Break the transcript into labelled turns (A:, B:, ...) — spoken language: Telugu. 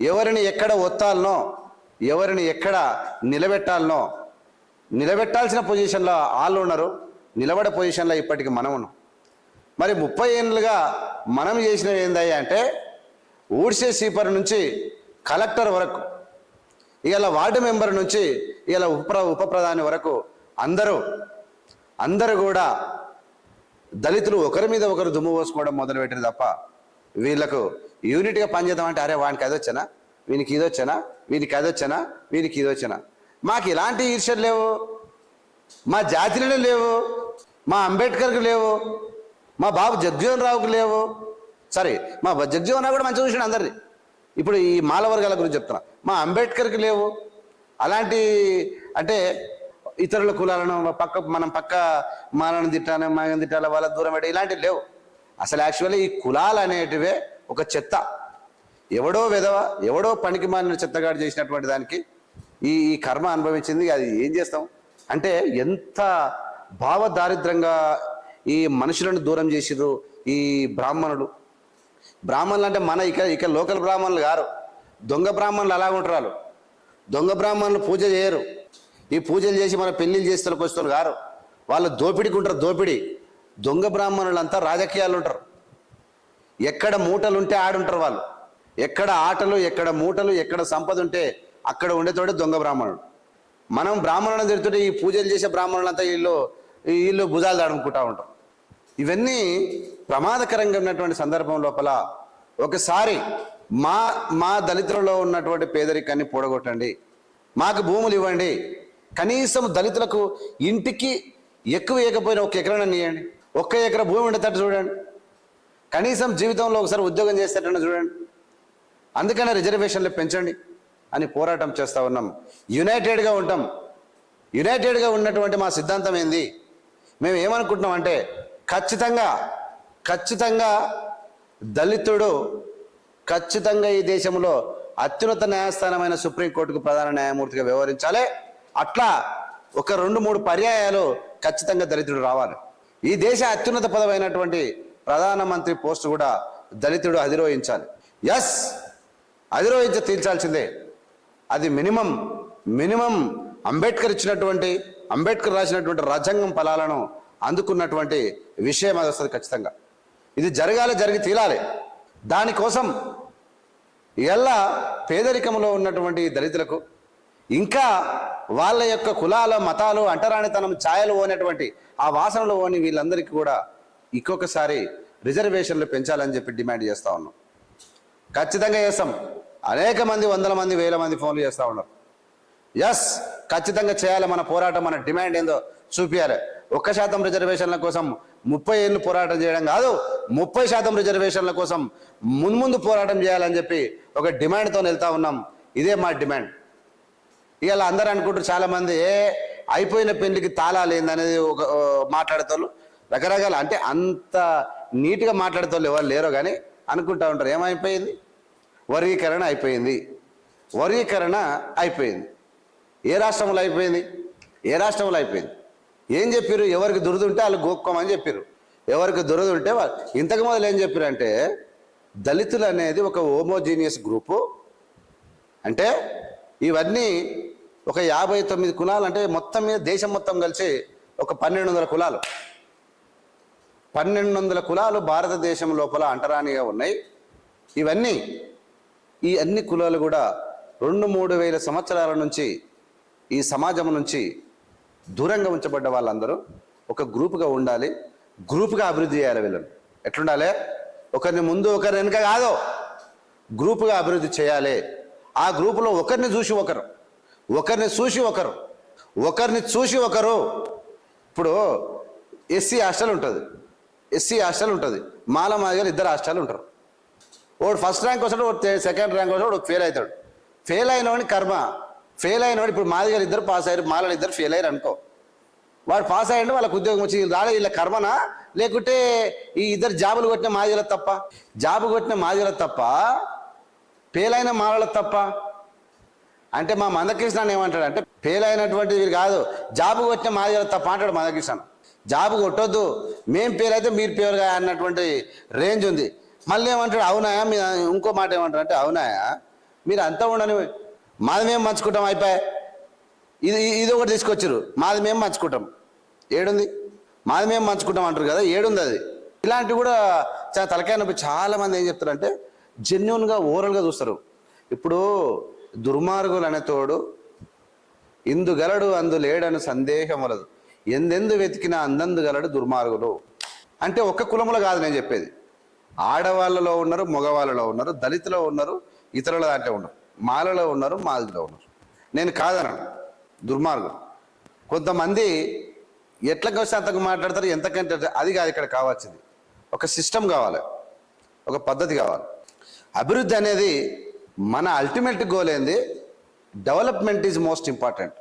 A: ఎవరిని ఎక్కడ ఒత్తాలనో ఎవరిని ఎక్కడ నిలబెట్టాలనో నిలబెట్టాల్సిన పొజిషన్లో వాళ్ళు ఉన్నారు నిలబడే పొజిషన్లో ఇప్పటికి మనం ఉన్నాం మరి ముప్పై ఏళ్ళుగా మనం చేసినవి ఏందయ్యా అంటే ఊడ్సే సీపర్ నుంచి కలెక్టర్ వరకు ఇలా వార్డు మెంబర్ నుంచి ఇలా ఉప ఉప ప్రధాని వరకు అందరూ అందరూ కూడా దళితులు ఒకరి మీద ఒకరు దుమ్ము పోసుకోవడం మొదలుపెట్టారు తప్ప వీళ్ళకు యూనిట్గా పనిచేద్దాం అంటే అరే వానికి అది వచ్చానా? వీనికి ఇది వచ్చానా? వీనికి అది వచ్చానా? వీనికి ఇది వచ్చానా? మాకు ఇలాంటి ఈర్ష్యలు లేవు. మా జాతిలో లేవు. మా అంబేద్కర్కి లేవు. మా బాబు జగ్జీవన్ రావుకు లేవు. సరే మా జగ్జీవన్ రావు కూడా మంచి చూసాడు అందరిది ఇప్పుడు ఈ మాల వర్గాల గురించి చెప్తున్నా. మా అంబేద్కర్కి లేవు. అలాంటి అంటే ఇతరుల కులాలను పక్క మనం పక్క మాలను తిట్టాలి మాగని తిట్టాలి వాళ్ళ దూరం పెట్టి ఇలాంటివి లేవు. అసలు యాక్చువల్లీ ఈ కులాలు అనేటివే ఒక చెత్త. ఎవడో విధవ ఎవడో పనికి మాలిన చెత్తగాడు చేసినటువంటి దానికి ఈ ఈ కర్మ అనుభవించింది. అది ఏం చేస్తాం? అంటే ఎంత భావ దారిద్రంగా ఈ మనుషులను దూరం చేసిర్రు ఈ బ్రాహ్మణులు. బ్రాహ్మణులు అంటే మన ఇక ఇక లోకల్ బ్రాహ్మణులు గారు దొంగ బ్రాహ్మణులు అలా ఉంటారు దొంగ బ్రాహ్మణులు పూజ చేయరు. ఈ పూజలు చేసి మన పెళ్ళిళ్ళు చేస్తారు వస్తున్నారు గారు వాళ్ళు దోపిడికి ఉంటారు దోపిడి. దొంగ బ్రాహ్మణులంతా రాజకీయాలు ఉంటారు. ఎక్కడ మూటలు ఉంటే ఆడుంటారు వాళ్ళు. ఎక్కడ ఆటలు ఎక్కడ మూటలు ఎక్కడ సంపద ఉంటే అక్కడ ఉండేతోడే దొంగ బ్రాహ్మణుడు. మనం బ్రాహ్మణులను తిరుగుతుంటే ఈ పూజలు చేసే బ్రాహ్మణులంతా వీళ్ళు వీళ్ళు భుజాలు దాడుకుంటా ఉంటాం ఇవన్నీ ప్రమాదకరంగా ఉన్నటువంటి సందర్భం లోపల ఒకసారి మా మా దళితులలో ఉన్నటువంటి పేదరికాన్ని పూడగొట్టండి. మాకు భూములు ఇవ్వండి. కనీసం దళితులకు ఇంటికి ఎక్కువ ఇవ్వకపోయినా ఒక ఎకరాన్ని ఇవ్వండి ఒక్క ఎకరా భూమి ఉండేటట్టు చూడండి. కనీసం జీవితంలో ఒకసారి ఉద్యోగం చేసేటట్టు చూడండి. అందుకనే రిజర్వేషన్లు పెంచండి అని పోరాటం చేస్తూ ఉన్నాం. యునైటెడ్గా ఉంటాం. యునైటెడ్గా ఉన్నటువంటి మా సిద్ధాంతం ఏంది? మేము ఏమనుకుంటున్నాం అంటే ఖచ్చితంగా ఖచ్చితంగా దళితుడు ఖచ్చితంగా ఈ దేశంలో అత్యున్నత న్యాయస్థానమైన సుప్రీంకోర్టుకు ప్రధాన న్యాయమూర్తిగా వ్యవహరించాలి. అట్లా ఒక రెండు మూడు పర్యాయాలు ఖచ్చితంగా దళితుడు రావాలి. ఈ దేశ అత్యున్నత పదమైనటువంటి ప్రధానమంత్రి పోస్టు కూడా దళితుడు అధిరోహించాలి. ఎస్ అధిరోహించి తీర్చాల్సిందే. అది మినిమం మినిమం అంబేద్కర్ ఇచ్చినటువంటి అంబేద్కర్ రాసినటువంటి రాజ్యాంగం ఫలాలను అందుకున్నటువంటి విషయం అది వస్తుంది ఖచ్చితంగా. ఇది జరగాలి జరిగి తీరాలి. దానికోసం ఎలా పేదరికంలో ఉన్నటువంటి దళితులకు ఇంకా వాళ్ళ యొక్క కులాల మతాలు అంటరానితనం ఛాయలు పోనటువంటి ఆ వాసనలు పోని వీళ్ళందరికీ కూడా ఇంకొకసారి రిజర్వేషన్లు పెంచాలని చెప్పి డిమాండ్ చేస్తూ ఉన్నాం. ఖచ్చితంగా చేస్తాం. అనేక మంది వందల మంది వేల మంది ఫోన్లు చేస్తూ ఉన్నారు. ఎస్ ఖచ్చితంగా చేయాలి. మన పోరాటం మన డిమాండ్ ఏందో చూపించాలి ఒక్క శాతం రిజర్వేషన్ల కోసం ముప్పై ఏళ్ళు పోరాటం చేయడం కాదు ముప్పై శాతం రిజర్వేషన్ల కోసం మున్ముందు పోరాటం చేయాలని చెప్పి ఒక డిమాండ్తో వెళ్తా ఉన్నాం. ఇదే మా డిమాండ్. ఇలా అందరూ అనుకుంటారు చాలామంది ఏ అయిపోయిన పెళ్ళికి తాళాలు ఏందనేది ఒక మాట్లాడతారు రకరకాల అంటే అంత నీట్గా మాట్లాడేతోళ్ళు ఎవరు లేరో కానీ అనుకుంటా ఉంటారు. ఏమైపోయింది? వర్గీకరణ అయిపోయింది. వర్గీకరణ అయిపోయింది. ఏ రాష్ట్రంలో అయిపోయింది? ఏ రాష్ట్రంలో అయిపోయింది? ఏం చెప్పారు ఎవరికి దురద ఉంటే వాళ్ళు గోక్కోమని చెప్పారు ఎవరికి దురద ఉంటే వాళ్ళు ఇంతకు మొదలు ఏం చెప్పారు అంటే దళితులు అనేది ఒక హోమోజీనియస్ గ్రూపు. అంటే ఇవన్నీ ఒక యాభై తొమ్మిది కులాలు అంటే మొత్తం మీద దేశం మొత్తం కలిసి ఒక పన్నెండు వందల కులాలు. పన్నెండు వందల కులాలు భారతదేశం లోపల అంటరానిగా ఉన్నాయి. ఇవన్నీ ఈ అన్ని కులాలు కూడా రెండు మూడు వేల సంవత్సరాల నుంచి ఈ సమాజం నుంచి దూరంగా ఉంచబడ్డ వాళ్ళందరూ ఒక గ్రూపుగా ఉండాలి. గ్రూపుగా అభివృద్ధి చేయాలి వీళ్ళని. ఎట్లుండాలి? ఒకరిని ముందు ఒకరి వెనుక కాదు. గ్రూపుగా అభివృద్ధి చేయాలి. ఆ గ్రూపులో ఒకరిని చూసి ఒకరు ఒకరిని చూసి ఒకరు ఒకరిని చూసి ఒకరు. ఇప్పుడు ఎస్సీ హాస్టల్ ఉంటుంది. ఎస్సీ హాస్టల్ ఉంటుంది. మాల మాదిగలు ఇద్దరు హాస్టల్ ఉంటారు. వాడు ఫస్ట్ ర్యాంక్ వస్తాడు వాడు సెకండ్ ర్యాంక్ వస్తాడు వాడు ఫెయిల్ అవుతాడు. ఫెయిల్ అయినవాడిని కర్మ ఫెయిల్ అయినవాడు ఇప్పుడు మాదిగలు ఇద్దరు పాస్ అయ్యారు మాలలు ఇద్దరు ఫెయిల్ అయ్యారు అనుకో. వాడు పాస్ అయ్యండి వాళ్ళకి ఉద్యోగం వచ్చి రాలే వీళ్ళ కర్మనా? లేకుంటే ఈ ఇద్దరు జాబులు కొట్టిన మాదిగల తప్ప? జాబు కొట్టిన మాదిగల తప్ప? పేలైన అయిన మాలల తప్ప? అంటే మా మందకృష్ణ ఏమంటాడు అంటే ఫెయిల్ అయినటువంటి వీరు కాదు జాబు కొట్టిన మాదిగల తప్ప అంటాడు మందకృష్ణ జాబ్ కొట్టొద్దు. మేం పేరు అయితే మీరు పేరుగా అన్నటువంటి రేంజ్ ఉంది. మళ్ళీ ఏమంటాడు అవునాయా? మీ ఇంకో మాట ఏమంటారు అంటే అవునాయా? మీరు అంతా ఉండని మాది మేము మంచుకుంటాం అయిపోయి ఇది ఇది ఒకటి తీసుకొచ్చారు మాది మేము మంచుకుంటాం ఏడుంది? మాది మేము మంచుకుంటాం అంటారు కదా ఏడుంది అది. ఇలాంటివి కూడా చాలా తలకాయ నొప్పి చాలా మంది ఏం చెప్తారంటే జెన్యున్గా ఓవరాల్గా చూస్తారు. ఇప్పుడు దుర్మార్గులు అనే తోడు ఇందు గలడు అందు లేడని సందేహం వలదు. ఎందెందు వెతికినా అందందు గలడు దుర్మార్గులు అంటే ఒక్క కులములు కాదు నేను చెప్పేది. ఆడవాళ్ళలో ఉన్నారు మగవాళ్ళలో ఉన్నారు దళితులో ఉన్నారు ఇతరుల దాంట్లో ఉన్నారు. మాలలో ఉన్నారు మాదిలో ఉన్నారు. నేను కాదనను. దుర్మార్గులు కొంతమంది ఎట్లకి వస్తే అంతకు మాట్లాడతారు ఎంతకంటే అది కాదు ఇక్కడ కావాల్సింది. ఒక సిస్టమ్ కావాలి. ఒక పద్ధతి కావాలి. అభివృద్ధి అనేది మన అల్టిమేట్ గోల్ ఏంది? Development is most important.